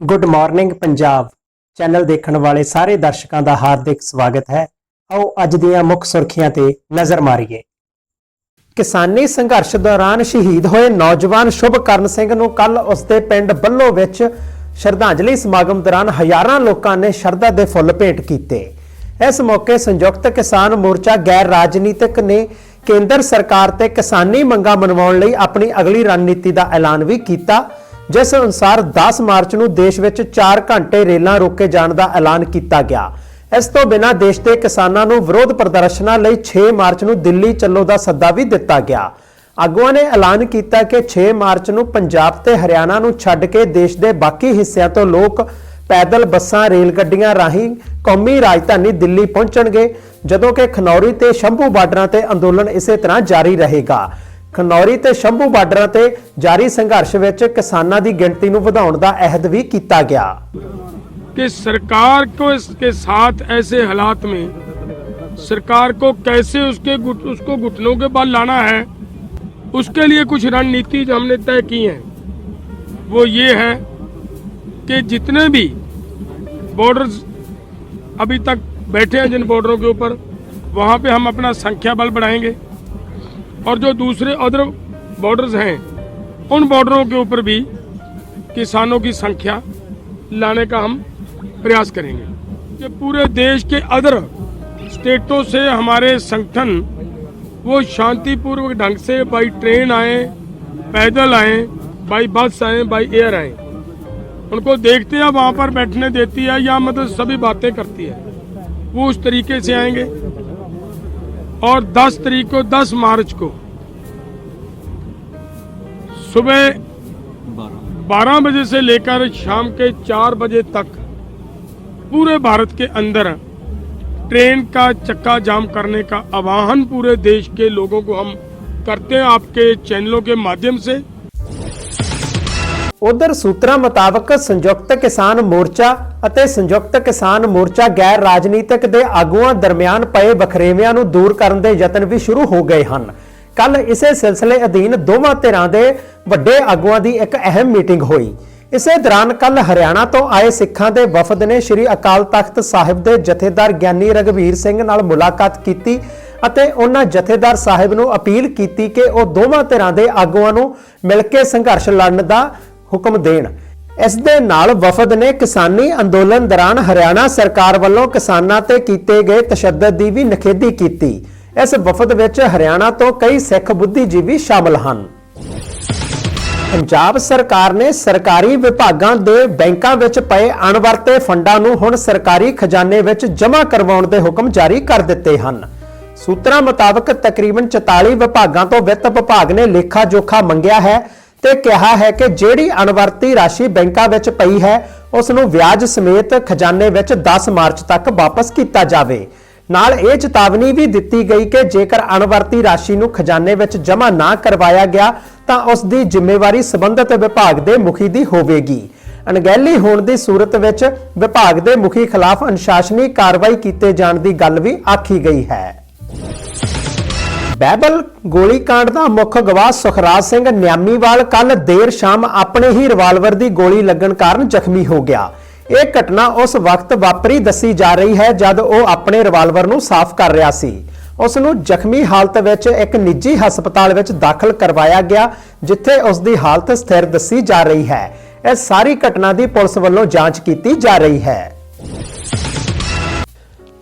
Good morning Punjab channel ਦੇਖਣ ਵਾਲੇ ਸਾਰੇ ਦਰਸ਼ਕਾਂ ਦਾ ਹਾਰਦਿਕ ਸਵਾਗਤ ਹੈ। ਆਓ ਅੱਜ ਦੀਆਂ ਮੁੱਖ ਸੁਰਖੀਆਂ ਤੇ ਨਜ਼ਰ ਮਾਰੀਏ। ਕਿਸਾਨੀ ਸੰਘਰਸ਼ ਦੌਰਾਨ ਸ਼ਹੀਦ ਹੋਏ ਨੌਜਵਾਨ ਸ਼ੁਭਕਰਨ ਸਿੰਘ ਨੂੰ ਕੱਲ ਉਸਦੇ ਪਿੰਡ ਬੱਲੋ ਵਿੱਚ ਸ਼ਰਧਾਂਜਲੀ ਸਮਾਗਮ ਦੌਰਾਨ ਹਜ਼ਾਰਾਂ ਲੋਕਾਂ ਨੇ ਸ਼ਰਧਾ ਦੇ ਫੁੱਲ ਭੇਟ ਕੀਤੇ। ਇਸ ਮੌਕੇ ਸੰਯੁਕਤ ਕਿਸਾਨ ਮੋਰਚਾ ਗੈਰ ਰਾਜਨੀਤਿਕ ਨੇ ਕੇਂਦਰ ਸਰਕਾਰ ਤੇ ਕਿਸਾਨੀ ਮੰਗਾਂ ਮਨਵਾਉਣ ਲਈ ਆਪਣੀ ਅਗਲੀ ਰਣਨੀਤੀ ਦਾ ਐਲਾਨ ਵੀ ਕੀਤਾ। ਜਿਸ ਅਨੁਸਾਰ 10 ਮਾਰਚ ਨੂੰ ਦੇਸ਼ ਵਿੱਚ 4 ਘੰਟੇ ਰੇਲਾਂ ਰੋਕੇ ਜਾਣ ਦਾ ਐਲਾਨ ਕੀਤਾ ਗਿਆ। ਇਸ ਤੋਂ ਬਿਨਾਂ ਦੇਸ਼ ਦੇ ਕਿਸਾਨਾਂ ਨੂੰ ਵਿਰੋਧ ਪ੍ਰਦਰਸ਼ਨਾਂ ਲਈ 6 ਮਾਰਚ ਨੂੰ ਦਿੱਲੀ ਚੱਲੋ ਦਾ ਸੱਦਾ ਵੀ ਦਿੱਤਾ ਗਿਆ। ਆਗੂਆਂ ਨੇ ਐਲਾਨ ਕੀਤਾ ਕਿ 6 ਮਾਰਚ ਨੂੰ ਪੰਜਾਬ ਤੇ ਹਰਿਆਣਾ ਨੂੰ ਛੱਡ ਕੇ ਦੇਸ਼ ਦੇ ਬਾਕੀ ਹਿੱਸਿਆਂ ਤੋਂ ਲੋਕ ਪੈਦਲ ਬੱਸਾਂ ਰੇਲ ਗੱਡੀਆਂ ਰਾਹੀਂ ਕੌਮੀ ਰਾਜਧਾਨੀ ਦਿੱਲੀ ਪਹੁੰਚਣਗੇ, ਜਦੋਂ ਕਿ ਖਨੌਰੀ ਤੇ ਸ਼ੰਭੂ ਬਾਰਡਰਾਂ ਤੇ ਅੰਦੋਲਨ ਇਸੇ ਤਰ੍ਹਾਂ ਜਾਰੀ ਰਹੇਗਾ। ਖਨੌਰੀ ਤੇ ਸ਼ੰਭੂ ਬਾਰਡਰਾਂ ਤੇ ਜਾਰੀ ਸੰਘਰਸ਼ ਵਿੱਚ ਕਿਸਾਨਾਂ ਦੀ ਗਿਣਤੀ ਨੂੰ ਵਧਾਉਣ ਦਾ ਅਹਿਦ ਵੀ ਕੀਤਾ ਗਿਆ कि सरकार को इसके साथ ऐसे हालात में सरकार को कैसे उसके गुट, उसको घुटनों के बल लाना है उसके लिए कुछ रणनीति जो हमने तय की है वो ये है कि जितने भी बॉर्डर्स अभी तक बैठे हैं जिन बॉर्डरों के ऊपर वहाँ पे हम अपना संख्या बल बढ़ाएंगे और जो दूसरे अदर बॉर्डर्स हैं, उन बॉर्डरों के ऊपर भी किसानों की संख्या लाने का हम प्रयास करेंगे। कि पूरे देश के अदर स्टेटों से हमारे संगठन, वो शांतिपूर्वक ढंग से बाई ट्रेन आए, पैदल आए बाई बस आए बाई एयर आए। उनको देखते हैं, वहाँ पर बैठने देती है, या मतलब सभी बातें करती है। वो उस तरीके से आएँगे। और 10 तारीख को 10 मार्च को। सुबह 12 बजे से लेकर शाम के 4 बजे तक पूरे भारत के अंदर ट्रेन का चक्का जाम करने का आह्वान पूरे देश के लोगों को हम करते हैं आपके चैनलों के माध्यम से। ਉਧਰ ਸੂਤਰਾਂ ਮੁਤਾਬਕ ਸੰਯੁਕਤ ਕਿਸਾਨ ਮੋਰਚਾ ਅਤੇ ਸੰਯੁਕਤ ਕਿਸਾਨ ਮੋਰਚਾ ਗੈਰ ਰਾਜਨੀਤਿਕ ਦੇ ਆਗੂਆਂ ਦਰਮਿਆਨ ਪਏ ਵਖਰੇਵਿਆਂ ਨੂੰ ਦੂਰ ਕਰਨ ਦੇ ਯਤਨ ਵੀ ਸ਼ੁਰੂ ਹੋ ਗਏ ਹਨ। ਕੱਲ ਇਸੇ ਸਿਲਸਿਲੇ ਅਧੀਨ ਦੋਵਾਂ ਧਿਰਾਂ ਦੇ ਵੱਡੇ ਆਗੂਆਂ ਦੀ ਇੱਕ ਅਹਿਮ ਮੀਟਿੰਗ ਹੋਈ। ਇਸੇ ਦੌਰਾਨ ਕੱਲ ਹਰਿਆਣਾ ਤੋਂ ਆਏ ਸਿੱਖਾਂ ਦੇ ਵਫਦ ਨੇ ਸ੍ਰੀ ਅਕਾਲ ਤਖਤ ਸਾਹਿਬ ਦੇ ਜਥੇਦਾਰ ਗਿਆਨੀ ਰਗਵੀਰ ਸਿੰਘ ਨਾਲ ਮੁਲਾਕਾਤ ਕੀਤੀ ਅਤੇ ਉਹਨਾਂ ਜਥੇਦਾਰ ਸਾਹਿਬ ਨੂੰ ਅਪੀਲ ਕੀਤੀ ਕਿ ਉਹ ਦੋਵਾਂ ਧਿਰਾਂ ਦੇ ਆਗੂਆਂ ਨੂੰ ਮਿਲ ਕੇ ਸੰਘਰਸ਼ ਲੜਨ ਦਾ ਹੁਕਮ ਦੇਣ। ਇਸ ਦੇ ਨਾਲ ਵਫਦ ਨੇ ਕਿਸਾਨੀ ਅੰਦੋਲਨ ਦੌਰਾਨ ਹਰਿਆਣਾ ਸਰਕਾਰ ਵੱਲੋਂ ਕਿਸਾਨਾਂ ਤੇ ਕੀਤੇ ਗਏ ਤਸ਼ੱਦਦ ਦੀ ਵੀ ਨਿਖੇਧੀ ਕੀਤੀ। ਇਸ ਵਫਦ ਵਿੱਚ ਹਰਿਆਣਾ ਤੋਂ ਕਈ ਸਿੱਖ ਬੁੱਧੀਜੀਵੀ ਸ਼ਾਮਲ ਹਨ। ਪੰਜਾਬ ਸਰਕਾਰ ਨੇ ਸਰਕਾਰੀ ਵਿਭਾਗਾਂ ਦੇ ਬੈਂਕਾਂ ਵਿੱਚ ਪਏ ਅਣਵਰਤੇ ਫੰਡਾਂ ਨੂੰ ਹੁਣ ਸਰਕਾਰੀ ਖਜ਼ਾਨੇ ਵਿੱਚ ਜਮ੍ਹਾਂ ਕਰਵਾਉਣ ਦੇ ਹੁਕਮ ਜਾਰੀ ਕਰ ਦਿੱਤੇ ਹਨ। ਸੂਤਰਾਂ ਮੁਤਾਬਕ ਤਕਰੀਬਨ 44 ਵਿਭਾਗਾਂ ਤੋਂ ਵਿੱਤ ਵਿਭਾਗ ਨੇ ਲੇਖਾ ਜੋਖਾ ਮੰਗਿਆ ਹੈ। ਤੇ ਕਿਹਾ ਹੈ ਕਿ ਜਿਹੜੀ ਅਣਵਰਤੀ ਰਾਸ਼ੀ ਬੈਂਕਾਂ ਵਿੱਚ ਪਈ ਹੈ ਉਸ ਨੂੰ ਵਿਆਜ ਸਮੇਤ ਖਜ਼ਾਨੇ ਵਿੱਚ 10 ਮਾਰਚ ਤੱਕ ਵਾਪਸ ਕੀਤਾ ਜਾਵੇ। ਨਾਲ ਇਹ ਚੇਤਾਵਨੀ ਵੀ ਦਿੱਤੀ ਗਈ ਕਿ ਜੇਕਰ ਅਣਵਰਤੀ ਰਾਸ਼ੀ ਨੂੰ ਖਜ਼ਾਨੇ ਵਿੱਚ ਜਮ੍ਹਾਂ ਨਾ ਕਰਵਾਇਆ ਗਿਆ, ਤਾਂ ਉਸ ਦੀ ਜ਼ਿੰਮੇਵਾਰੀ ਸੰਬੰਧਿਤ ਵਿਭਾਗ ਦੇ ਮੁਖੀ ਦੀ ਹੋਵੇਗੀ। ਅਣਗਹਿਲੀ ਹੋਣ ਦੀ ਸੂਰਤ ਵਿੱਚ ਵਿਭਾਗ ਦੇ ਮੁਖੀ ਖਿਲਾਫ ਅਨੁਸ਼ਾਸਨੀ ਕਾਰਵਾਈ ਕੀਤੇ ਜਾਣ ਦੀ ਗੱਲ ਵੀ ਆਖੀ ਗਈ ਹੈ। ਬੈਬਲ ਗੋਲੀकांड ਦਾ ਮੁੱਖ ਗਵਾਹ ਸੁਖਰਾਜ ਸਿੰਘ ਨਿਆਮੀਵਾਲ ਕੱਲ ਦੇਰ ਸ਼ਾਮ ਆਪਣੇ ਹੀ ਰਿਵਾਲਵਰ ਦੀ ਗੋਲੀ ਲੱਗਣ ਕਾਰਨ ਜ਼ਖਮੀ ਹੋ ਗਿਆ। ਇਹ ਘਟਨਾ ਉਸ ਵਕਤ ਵਾਪਰੀ ਦੱਸੀ ਜਾ ਰਹੀ ਹੈ ਜਦ ਉਹ ਆਪਣੇ ਰਿਵਾਲਵਰ ਨੂੰ ਸਾਫ਼ ਕਰ ਰਿਹਾ ਸੀ। ਉਸ ਨੂੰ ਜ਼ਖਮੀ ਹਾਲਤ ਵਿੱਚ ਇੱਕ ਨਿੱਜੀ ਹਸਪਤਾਲ ਵਿੱਚ ਦਾਖਲ ਕਰਵਾਇਆ ਗਿਆ, ਜਿੱਥੇ ਉਸ ਦੀ ਹਾਲਤ ਸਥਿਰ ਦੱਸੀ ਜਾ ਰਹੀ ਹੈ। ਇਹ ਸਾਰੀ ਘਟਨਾ ਦੀ ਪੁਲਿਸ ਵੱਲੋਂ ਜਾਂਚ ਕੀਤੀ ਜਾ ਰਹੀ ਹੈ।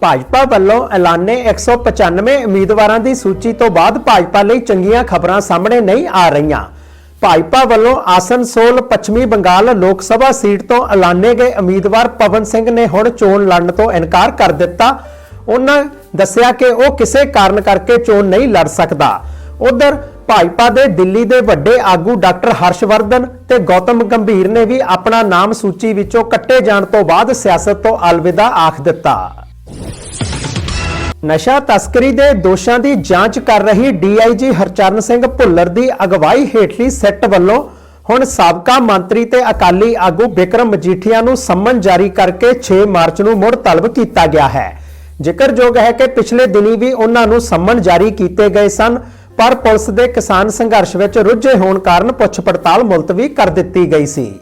ਭਾਜਪਾ ਵੱਲੋਂ ਐਲਾਨੇ 195 ਉਮੀਦਵਾਰਾਂ ਦੀ ਸੂਚੀ ਤੋਂ ਬਾਅਦ ਭਾਜਪਾ ਲਈ ਚੰਗੀਆਂ ਖਬਰਾਂ ਸਾਹਮਣੇ ਨਹੀਂ ਆ ਰਹੀਆਂ। ਭਾਜਪਾ ਵੱਲੋਂ ਆਸਨਸੋਲ ਪੱਛਮੀ ਬੰਗਾਲ ਲੋਕ ਸਭਾ ਸੀਟ ਤੋਂ ਐਲਾਨੇ ਗਏ ਉਮੀਦਵਾਰ ਪਵਨ ਸਿੰਘ ਨੇ ਹੁਣ ਚੋਣ ਲੜਨ ਤੋਂ ਇਨਕਾਰ ਕਰ ਦਿੱਤਾ। ਉਹਨਾਂ ਦੱਸਿਆ ਕਿ ਉਹ ਕਿਸੇ ਕਾਰਨ ਕਰਕੇ ਚੋਣ ਨਹੀਂ ਲੜ ਸਕਦਾ। ਉਧਰ ਭਾਜਪਾ ਦੇ ਦਿੱਲੀ ਦੇ ਵੱਡੇ ਆਗੂ ਡਾਕਟਰ ਹਰਸ਼ਵਰਧਨ ਤੇ ਗੌਤਮ ਗੰਭੀਰ ਨੇ ਵੀ ਆਪਣਾ ਨਾਮ ਸੂਚੀ ਵਿੱਚੋਂ ਕੱਟੇ ਜਾਣ ਤੋਂ ਬਾਅਦ ਸਿਆਸਤ ਤੋਂ ਅਲਵਿਦਾ ਆਖ ਦਿੱਤਾ। ਨਸ਼ਾ ਤਸਕਰੀ ਦੇ ਦੋਸ਼ਾਂ ਦੀ ਜਾਂਚ ਕਰ ਰਹੀ ਡੀਆਈਜੀ ਹਰਚਰਨ ਸਿੰਘ ਭੁੱਲਰ ਦੀ ਅਗਵਾਈ ਹੇਠਲੀ ਸੈੱਟ ਵੱਲੋਂ ਹੁਣ ਸਾਬਕਾ ਮੰਤਰੀ ਤੇ ਅਕਾਲੀ ਆਗੂ ਬਿਕਰਮ ਮਜੀਠੀਆ ਨੂੰ ਸੰਮਨ ਜਾਰੀ ਕਰਕੇ 6 ਮਾਰਚ ਨੂੰ ਮੁੜ ਤਲਬ ਕੀਤਾ ਗਿਆ ਹੈ। ਜ਼ਿਕਰਯੋਗ ਹੈ ਕਿ ਪਿਛਲੇ ਦਿਨੀ ਵੀ ਉਹਨਾਂ ਨੂੰ ਸੰਮਨ ਜਾਰੀ ਕੀਤੇ ਗਏ ਸਨ, ਪਰ ਪੁਲਿਸ ਦੇ ਕਿਸਾਨ ਸੰਘਰਸ਼ ਵਿੱਚ ਰੁੱਝੇ ਹੋਣ ਕਾਰਨ ਪੁੱਛ ਪੜਤਾਲ ਮੁਲਤਵੀ ਕਰ ਦਿੱਤੀ ਗਈ ਸੀ।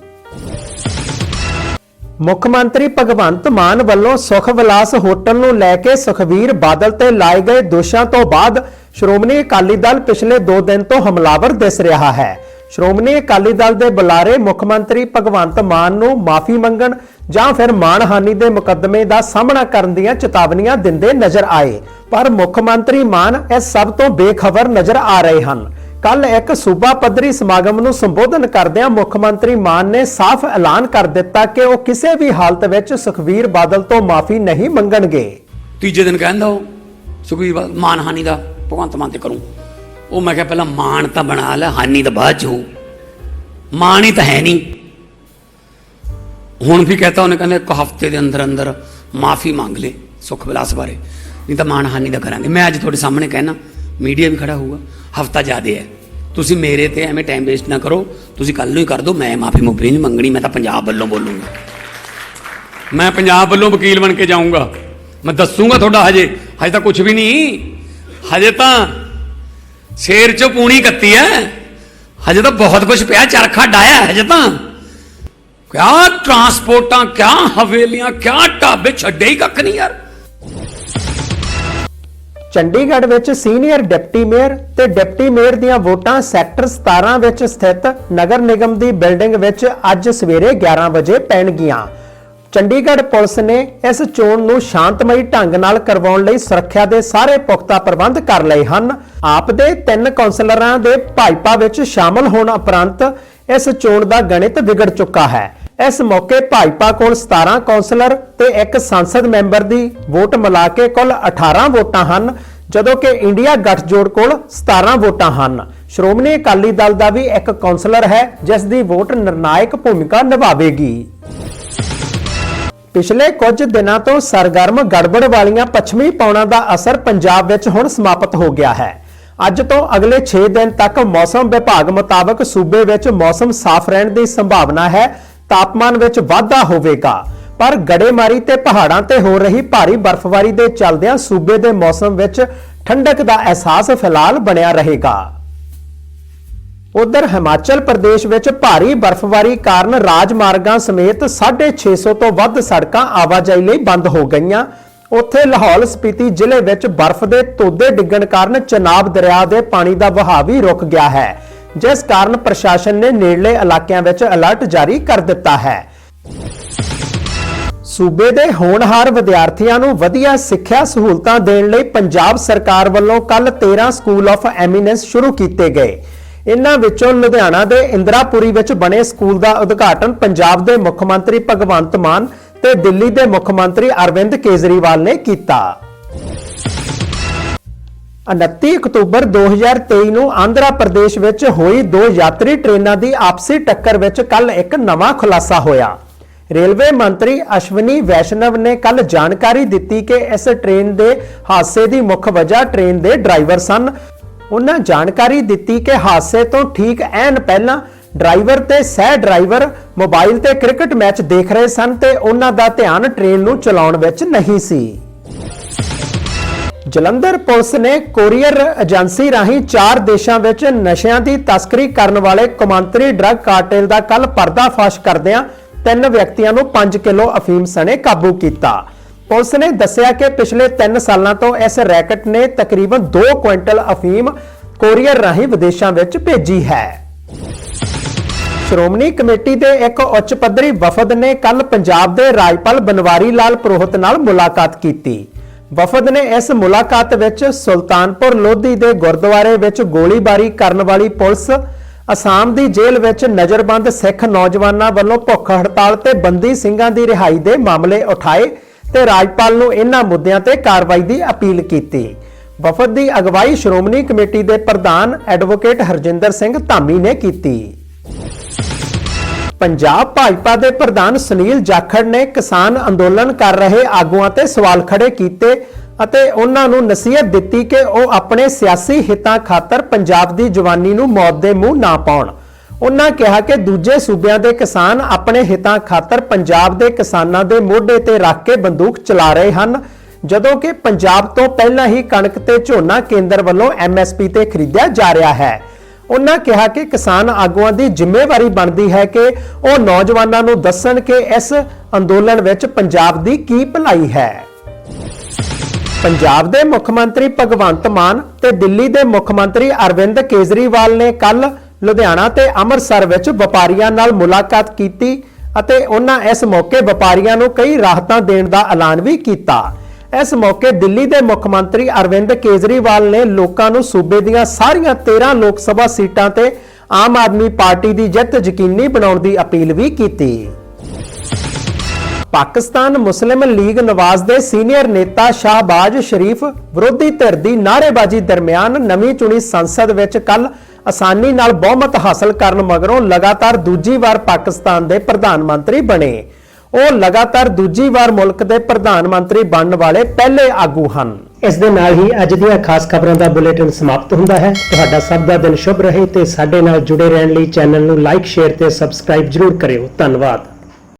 ਮੁੱਖ ਮੰਤਰੀ ਭਗਵੰਤ ਮਾਨ ਵੱਲੋਂ ਸੁਖ ਵਿਲਾਸ ਹੋਟਲ ਨੂੰ ਲੈ ਕੇ ਸੁਖਵੀਰ ਬਾਦਲ ਤੇ ਲਾਏ ਗਏ ਦੋਸ਼ਾਂ ਤੋਂ ਬਾਅਦ ਸ਼੍ਰੋਮਣੀ ਅਕਾਲੀ ਦਲ ਪਿਛਲੇ 2 ਦਿਨ ਤੋਂ ਹਮਲਾਵਰ ਦਿਸ ਰਿਹਾ ਹੈ। ਸ਼੍ਰੋਮਣੀ ਅਕਾਲੀ ਦਲ ਦੇ ਬੁਲਾਰੇ ਮੁੱਖ ਮੰਤਰੀ ਭਗਵੰਤ ਮਾਨ ਨੂੰ ਮਾਫੀ ਮੰਗਣ ਜਾਂ ਫਿਰ ਮਾਨਹਾਨੀ ਦੇ ਮੁਕੱਦਮੇ ਦਾ ਸਾਹਮਣਾ ਕਰਨ ਦੀਆਂ ਚੇਤਾਵਨੀਆਂ ਦਿੰਦੇ ਨਜ਼ਰ ਆਏ। ਪਰ ਮੁੱਖ ਮੰਤਰੀ ਮਾਨ ਇਸ ਸਭ ਤੋਂ ਬੇਖਬਰ ਨਜ਼ਰ ਆ ਰਹੇ ਹਨ। ਕੱਲ ਇੱਕ ਸੂਬਾ ਪੱਧਰੀ ਸਮਾਗਮ ਨੂੰ ਸੰਬੋਧਨ ਕਰਦਿਆਂ ਮੁੱਖ ਮੰਤਰੀ ਮਾਨ ਨੇ ਸਾਫ਼ ਐਲਾਨ ਕਰ ਦਿੱਤਾ ਕਿ ਉਹ ਕਿਸੇ ਵੀ ਹਾਲਤ ਵਿੱਚ ਸੁਖਵੀਰ ਬਾਦਲ ਤੋਂ ਮਾਫੀ ਨਹੀਂ ਮੰਗਣਗੇ। ਤੀਜੇ ਦਿਨ ਕਹਿੰਦਾ ਉਹ ਸੁਖਬੀਰ ਬਾਦਲ ਮਾਨਹਾਨੀ ਦਾ ਭਗਵੰਤ ਮਾਨ ਤੇ ਕਰੂੰ। ਉਹ ਮੈਂ ਕਿਹਾ ਪਹਿਲਾਂ ਮਾਨ ਤਾਂ ਬਣਾ ਲੈ, ਹਾਨੀ ਤਾਂ ਬਾਅਦ ਚ ਹੋਊ। ਮਾਨ ਹੀ ਤਾਂ ਹੈ ਨਹੀਂ। ਹੁਣ ਵੀ ਕਹਤਾ ਉਹਨੇ, ਕਹਿੰਦੇ ਇੱਕ ਹਫ਼ਤੇ ਦੇ ਅੰਦਰ ਅੰਦਰ ਮਾਫੀ ਮੰਗ ਲੈ ਸੁਖ ਵਿਲਾਸ ਬਾਰੇ। ਨਹੀਂ ਤਾਂ ਮਾਨਹਾਨੀ ਦਾ ਕਰਾਂਗੇ। ਮੈਂ ਅੱਜ ਤੁਹਾਡੇ ਸਾਹਮਣੇ ਕਹਿਣਾ ਮੀਡੀਆ ਵੀ ਖੜਾ ਹੋਊਗਾ। ਹਫਤਾ ਜ਼ਿਆਦੇ ਹੈ। ਤੁਸੀਂ ਮੇਰੇ ਤੇ ਐਵੇਂ ਟਾਈਮ ਵੇਸਟ ਨਾ ਕਰੋ। ਤੁਸੀਂ ਕੱਲ ਨੂੰ ਹੀ ਕਰ ਦਿਓ। ਮੈਂ ਮਾਫੀ ਮੁਫੀ ਨਹੀਂ ਮੰਗਣੀ। ਮੈਂ ਤਾਂ ਪੰਜਾਬ ਵੱਲੋਂ ਬੋਲੂੰਗਾ। ਮੈਂ ਪੰਜਾਬ ਵੱਲੋਂ ਵਕੀਲ ਬਣ ਕੇ ਜਾਊਂਗਾ। ਮੈਂ ਦੱਸੂਗਾ ਤੁਹਾਡਾ ਹਜੇ। ਹਜੇ ਤਾਂ ਕੁਝ ਵੀ ਨਹੀਂ। ਹਜੇ ਤਾਂ ਸ਼ੇਰ ਚੋਂ ਪੂਣੀ ਕੱਤੀ ਐ ਹਜੇ ਤਾਂ ਬਹੁਤ ਕੁਝ ਪਿਆ। ਚਰਖਾ ਡਾਇਆ ਹਜੇ ਤਾਂ। ਕਿਆ ਟਰਾਂਸਪੋਰਟਾਂ ਕਿਆ ਹਵੇਲੀਆਂ, ਕਿਆ ਢਾਬੇ। ਛੱਡੇ ਹੀ ਕੱਖ ਨਹੀਂ ਯਾਰ। ਚੰਡੀਗੜ੍ਹ ਵਿੱਚ ਸੀਨੀਅਰ ਡਿਪਟੀ ਮੇਅਰ ਤੇ ਡਿਪਟੀ ਮੇਅਰ ਦੀਆਂ ਵੋਟਾਂ ਸੈਕਟਰ 17 ਵਿੱਚ ਸਥਿਤ ਨਗਰ ਨਿਗਮ ਦੀ ਬਿਲਡਿੰਗ ਵਿੱਚ ਅੱਜ ਸਵੇਰੇ 11 ਵਜੇ ਪੈਣਗੀਆਂ। ਚੰਡੀਗੜ੍ਹ ਪੁਲਿਸ ਨੇ ਇਸ ਚੋਣ ਨੂੰ ਸ਼ਾਂਤਮਈ ਢੰਗ ਨਾਲ ਕਰਵਾਉਣ ਲਈ ਸੁਰੱਖਿਆ ਦੇ ਸਾਰੇ ਪੁਖਤਾ ਪ੍ਰਬੰਧ ਕਰ ਲਏ ਹਨ। ਆਪ ਦੇ ਤਿੰਨ ਕੌਂਸਲਰਾਂ ਦੇ ਭਾਜਪਾ ਵਿੱਚ ਸ਼ਾਮਲ ਹੋਣ ਉਪਰੰਤ ਇਸ ਚੋਣ ਦਾ ਗਣਿਤ ਵਿਗੜ ਚੁੱਕਾ ਹੈ। ਇਸ ਮੌਕੇ ਭਾਜਪਾ ਕੋਲ 17 ਕੌਂਸਲਰ ਤੇ ਇੱਕ ਸੰਸਦ ਮੈਂਬਰ ਦੀ ਵੋਟ ਮਿਲਾ ਕੇ ਕੁੱਲ 18 ਵੋਟਾਂ ਹਨ, ਜਦੋਂ ਕਿ ਇੰਡੀਆ ਗੱਠਜੋੜ ਕੋਲ 17 ਵੋਟਾਂ ਹਨ। ਸ਼੍ਰੋਮਣੀ ਅਕਾਲੀ ਦਲ ਦਾ ਵੀ ਇੱਕ ਕੌਂਸਲਰ ਹੈ, ਜਿਸ ਦੀ ਵੋਟ ਨਿਰਣਾਇਕ ਭੂਮਿਕਾ ਨਿਭਾਵੇਗੀ। ਪਿਛਲੇ ਕੁਝ ਦਿਨਾਂ ਤੋਂ ਸਰਗਰਮ ਗੜਬੜ ਵਾਲੀਆਂ ਪੱਛਮੀ ਪੌਣਾਂ ਦਾ ਅਸਰ ਪੰਜਾਬ ਵਿੱਚ ਹੁਣ ਸਮਾਪਤ ਹੋ ਗਿਆ ਹੈ। ਅੱਜ ਤੋਂ ਅਗਲੇ 6 ਦਿਨ ਤੱਕ ਮੌਸਮ ਵਿਭਾਗ ਮੁਤਾਬਕ ਸੂਬੇ ਵਿੱਚ ਮੌਸਮ ਸਾਫ਼ ਰਹਿਣ ਦੀ ਸੰਭਾਵਨਾ ਹੈ ਤਾਪਮਾਨ ਵਿੱਚ ਵਾਧਾ ਹੋਵੇਗਾ। ਪਰ ਗੜੇਮਾਰੀ ਤੇ ਪਹਾੜਾਂ ਤੇ ਹੋ ਰਹੀ ਭਾਰੀ ਬਰਫ਼ਬਾਰੀ ਦੇ ਚੱਲਦਿਆਂ ਸੂਬੇ ਦੇ ਮੌਸਮ ਵਿੱਚ ਠੰਡਕ ਦਾ ਅਹਿਸਾਸ ਫਿਲਹਾਲ ਬਣਿਆ ਰਹੇਗਾ। ਉਧਰ ਹਿਮਾਚਲ ਪ੍ਰਦੇਸ਼ ਵਿੱਚ ਭਾਰੀ ਬਰਫ਼ਬਾਰੀ ਕਾਰਨ ਰਾਜਮਾਰਗਾਂ ਸਮੇਤ 650 ਤੋਂ ਵੱਧ ਸੜਕਾਂ ਆਵਾਜਾਈ ਲਈ ਬੰਦ ਹੋ ਗਈਆਂ। ਉੱਥੇ ਲਾਹੌਲ ਸਪੀਤੀ ਜ਼ਿਲ੍ਹੇ ਵਿੱਚ ਬਰਫ਼ ਦੇ ਤੋਦੇ ਡਿੱਗਣ ਕਾਰਨ ਚਨਾਬ ਦਰਿਆ ਦੇ ਪਾਣੀ ਦਾ ਵਹਾਅ ਵੀ ਰੁਕ ਗਿਆ ਹੈ। ਜਿਸ ਕਾਰਨ ਪ੍ਰਸ਼ਾਸਨ ਨੇ ਨੇੜਲੇ ਇਲਾਕਿਆਂ ਵਿੱਚ ਅਲਰਟ ਜਾਰੀ ਕਰ ਦਿੱਤਾ ਹੈ। ਸੂਬੇ ਦੇ ਹੋਣਹਾਰ ਵਿਦਿਆਰਥੀਆਂ ਨੂੰ ਵਧੀਆ ਸਿੱਖਿਆ ਸਹੂਲਤਾਂ ਦੇਣ ਲਈ ਪੰਜਾਬ ਸਰਕਾਰ ਵੱਲੋਂ ਕੱਲ 13 ਸਕੂਲ ਆਫ ਐਮੀਨੈਂਸ ਸ਼ੁਰੂ ਕੀਤੇ ਗਏ। ਇਨ੍ਹਾਂ ਵਿੱਚੋਂ ਲੁਧਿਆਣਾ ਦੇ ਇੰਦਰਾਪੁਰੀ ਵਿੱਚ ਬਣੇ ਸਕੂਲ ਦਾ ਉਦਘਾਟਨ ਪੰਜਾਬ ਦੇ ਮੁੱਖ ਮੰਤਰੀ ਭਗਵੰਤ ਮਾਨ ਤੇ ਦਿੱਲੀ ਦੇ ਮੁੱਖ ਮੰਤਰੀ ਅਰਵਿੰਦ ਕੇਜਰੀਵਾਲ ਨੇ ਕੀਤਾ। 29 ਅਕਤੂਬਰ 2023 ਨੂੰ ਆਂਧਰਾ ਪ੍ਰਦੇਸ਼ ਵਿੱਚ ਹੋਈ ਦੋ ਯਾਤਰੀ ਟ੍ਰੇਨਾਂ ਦੀ ਆਪਸੀ ਟੱਕਰ ਵਿੱਚ ਕੱਲ ਇੱਕ ਨਵਾਂ ਖੁਲਾਸਾ ਹੋਇਆ। ਰੇਲਵੇ ਮੰਤਰੀ ਅਸ਼ਵਨੀ ਵੈਸ਼ਨਵ ਨੇ ਕੱਲ ਜਾਣਕਾਰੀ ਦਿੱਤੀ ਕਿ ਇਸ ਟ੍ਰੇਨ ਦੇ ਹਾਦਸੇ ਦੀ ਮੁੱਖ ਵਜ੍ਹਾ ਟ੍ਰੇਨ ਦੇ ਡਰਾਈਵਰ ਸਨ। ਉਹਨਾਂ ਜਾਣਕਾਰੀ ਦਿੱਤੀ ਕਿ ਹਾਦਸੇ ਤੋਂ ਠੀਕ ਐਨ ਪਹਿਲਾਂ ਡਰਾਈਵਰ ਤੇ ਸਹਿ ਡਰਾਈਵਰ ਮੋਬਾਈਲ ਤੇ ਕ੍ਰਿਕਟ ਮੈਚ ਦੇਖ ਰਹੇ ਸਨ ਤੇ ਉਹਨਾਂ ਦਾ ਧਿਆਨ ਟ੍ਰੇਨ ਨੂੰ ਚਲਾਉਣ ਵਿੱਚ ਨਹੀਂ ਸੀ। ਜਲੰਧਰ ਪੁਲਿਸ ਨੇ ਕੋਰੀਅਰ ਏਜੰਸੀ ਰਾਹੀਂ ਚਾਰ ਦੇਸ਼ਾਂ ਵਿੱਚ ਨਸ਼ਿਆਂ ਦੀ ਤਸਕਰੀ ਕਰਨ ਵਾਲੇ ਕੌਮਾਂਤਰੀ ਡਰੱਗ ਕਾਰਟੇਲ ਦਾ ਕੱਲ ਪਰਦਾਫਾਸ਼ ਕਰਦਿਆਂ ਤਿੰਨ ਵਿਅਕਤੀਆਂ ਨੂੰ 5 ਕਿਲੋ ਅਫੀਮ ਸਣੇ ਕਾਬੂ ਕੀਤਾ। ਪੁਲਿਸ ਨੇ ਦੱਸਿਆ ਕਿ ਪਿਛਲੇ 3 ਸਾਲਾਂ ਤੋਂ ਇਸ ਰੈਕਟ ਨੇ ਤਕਰੀਬਨ 2 ਕੁਇੰਟਲ ਅਫੀਮ ਕੋਰੀਅਰ ਰਾਹੀਂ ਵਿਦੇਸ਼ਾਂ ਵਿੱਚ ਭੇਜੀ ਹੈ। ਸ਼੍ਰੋਮਣੀ ਕਮੇਟੀ ਦੇ ਇੱਕ ਉੱਚ ਪੱਧਰੀ ਵਫਦ ਨੇ ਕੱਲ ਪੰਜਾਬ ਦੇ ਰਾਜਪਾਲ ਬਨਵਾਰੀ ਲਾਲ ਪ੍ਰੋਹਤ ਨਾਲ ਮੁਲਾਕਾਤ ਕੀਤੀ। ਵਫਦ ਨੇ ਇਸ ਮੁਲਾਕਾਤ ਵਿੱਚ ਸੁਲਤਾਨਪੁਰ ਲੋਧੀ ਦੇ ਗੁਰਦੁਆਰੇ ਵਿੱਚ ਗੋਲੀਬਾਰੀ ਕਰਨ ਵਾਲੀ ਪੁਲਿਸ, ਅਸਾਮ ਦੀ ਜੇਲ੍ਹ ਵਿੱਚ ਨਜ਼ਰਬੰਦ ਸਿੱਖ ਨੌਜਵਾਨਾਂ ਵੱਲੋਂ ਭੁੱਖ ਹੜਤਾਲ ਤੇ ਬੰਦੀ ਸਿੰਘਾਂ ਦੀ ਰਿਹਾਈ ਦੇ ਮਾਮਲੇ ਉਠਾਏ ਤੇ ਰਾਜਪਾਲ ਨੂੰ ਇਹਨਾਂ ਮੁੱਦਿਆਂ ਤੇ ਕਾਰਵਾਈ ਦੀ ਅਪੀਲ ਕੀਤੀ। ਵਫਦ ਦੀ ਅਗਵਾਈ ਸ਼੍ਰੋਮਣੀ ਕਮੇਟੀ ਦੇ ਪ੍ਰਧਾਨ ਐਡਵੋਕੇਟ ਹਰਜਿੰਦਰ ਸਿੰਘ ਧਾਮੀ ਨੇ ਕੀਤੀ। ਪੰਜਾਬ ਭਾਜਪਾ ਦੇ ਪ੍ਰਧਾਨ ਸੁਨੀਲ ਜਾਖੜ ਨੇ ਕਿਸਾਨ ਅੰਦੋਲਨ ਕਰ ਰਹੇ ਆਗੂਆਂ ਤੇ ਸਵਾਲ ਖੜੇ ਕੀਤੇ ਅਤੇ ਉਹਨਾਂ ਨੂੰ ਨਸੀਹਤ ਦਿੱਤੀ ਕਿ ਉਹ ਆਪਣੇ ਸਿਆਸੀ ਹਿੱਤਾਂ ਖਾਤਰ ਪੰਜਾਬ ਦੀ ਜਵਾਨੀ ਨੂੰ ਮੌਤ ਦੇ ਮੂੰਹ ਨਾ ਪਾਉਣ। ਉਹਨਾਂ ਕਿਹਾ ਕਿ ਦੂਜੇ ਸੂਬਿਆਂ ਦੇ ਕਿਸਾਨ ਆਪਣੇ ਹਿੱਤਾਂ ਖਾਤਰ ਪੰਜਾਬ ਦੇ ਕਿਸਾਨਾਂ ਦੇ ਮੋਢੇ ਤੇ ਰੱਖ ਕੇ ਬੰਦੂਕ ਚਲਾ ਰਹੇ ਹਨ, ਜਦੋਂ ਕਿ ਪੰਜਾਬ ਤੋਂ ਪਹਿਲਾਂ ਹੀ ਕਣਕ ਤੇ ਝੋਨਾ ਕੇਂਦਰ ਵੱਲੋਂ ਐਮਐਸਪੀ ਤੇ ਖਰੀਦਿਆ ਜਾ ਰਿਹਾ ਹੈ। ਉਹਨਾਂ ਕਿਹਾ ਕਿ ਕਿਸਾਨ ਆਗੂਆਂ ਦੀ ਜ਼ਿੰਮੇਵਾਰੀ ਬਣਦੀ ਹੈ ਕਿ ਉਹ ਨੌਜਵਾਨਾਂ ਨੂੰ ਦੱਸਣ ਕਿ ਇਸ ਅੰਦੋਲਨ ਵਿੱਚ ਪੰਜਾਬ ਦੀ ਕੀ ਭਲਾਈ ਹੈ। ਪੰਜਾਬ ਦੇ ਮੁੱਖ ਮੰਤਰੀ ਭਗਵੰਤ ਮਾਨ ਤੇ ਦਿੱਲੀ ਦੇ ਮੁੱਖ ਮੰਤਰੀ ਅਰਵਿੰਦ ਕੇਜਰੀਵਾਲ ਨੇ ਕੱਲ ਲੁਧਿਆਣਾ ਤੇ ਅੰਮ੍ਰਿਤਸਰ ਵਿੱਚ ਵਪਾਰੀਆਂ ਨਾਲ ਮੁਲਾਕਾਤ ਕੀਤੀ ਅਤੇ ਉਹਨਾਂ ਇਸ ਮੌਕੇ ਵਪਾਰੀਆਂ ਨੂੰ ਕਈ ਰਾਹਤਾਂ ਦੇਣ ਦਾ ਐਲਾਨ ਵੀ ਕੀਤਾ। ਇਸ ਮੌਕੇ ਦਿੱਲੀ ਦੇ ਮੁੱਖ ਮੰਤਰੀ ਅਰਵਿੰਦ ਕੇਜਰੀਵਾਲ ਨੇ ਲੋਕਾਂ ਨੂੰ ਸੂਬੇ ਦੀਆਂ ਸਾਰੀਆਂ 13 ਲੋਕ ਸਭਾ ਸੀਟਾਂ ਤੇ ਆਮ ਆਦਮੀ ਪਾਰਟੀ ਦੀ ਜਿੱਤ ਯਕੀਨੀ ਬਣਾਉਣ ਦੀ ਅਪੀਲ ਵੀ ਕੀਤੀ। ਪਾਕਿਸਤਾਨ ਮੁਸਲਿਮ ਲੀਗ ਨਵਾਜ਼ ਦੇ ਸੀਨੀਅਰ ਨੇਤਾ ਸ਼ਾਹਬਾਜ਼ ਸ਼ਰੀਫ ਵਿਰੋਧੀ ਧਿਰ ਦੀ ਨਾਅਰੇਬਾਜ਼ੀ ਦਰਮਿਆਨ ਨਵੀਂ ਚੁਣੀ ਸੰਸਦ ਵਿੱਚ ਕੱਲ ਆਸਾਨੀ ਨਾਲ ਬਹੁਮਤ ਹਾਸਲ ਕਰਨ ਮਗਰੋਂ ਲਗਾਤਾਰ ਦੂਜੀ ਵਾਰ ਪਾਕਿਸਤਾਨ ਦੇ ਪ੍ਰਧਾਨ ਮੰਤਰੀ ਬਣੇ। ਉਹ ਲਗਾਤਾਰ ਦੂਜੀ ਵਾਰ ਮੁਲਕ ਦੇ ਪ੍ਰਧਾਨ ਮੰਤਰੀ ਬਣਨ ਵਾਲੇ ਪਹਿਲੇ ਆਗੂ ਹਨ। ਇਸ ਦੇ ਨਾਲ ਹੀ ਅੱਜ ਦੀਆਂ ਖਾਸ ਖਬਰਾਂ ਦਾ ਬੁਲੇਟਿਨ ਸਮਾਪਤ ਹੁੰਦਾ ਹੈ। ਤੁਹਾਡਾ ਸਭ ਦਾ ਦਿਨ ਸ਼ੁਭ ਰਹੇ ਤੇ ਸਾਡੇ ਨਾਲ ਜੁੜੇ ਰਹਿਣ ਲਈ ਚੈਨਲ ਨੂੰ ਲਾਈਕ, ਸ਼ੇਅਰ ਤੇ ਸਬਸਕ੍ਰਾਈਬ ਜਰੂਰ ਕਰਿਓ। ਧੰਨਵਾਦ।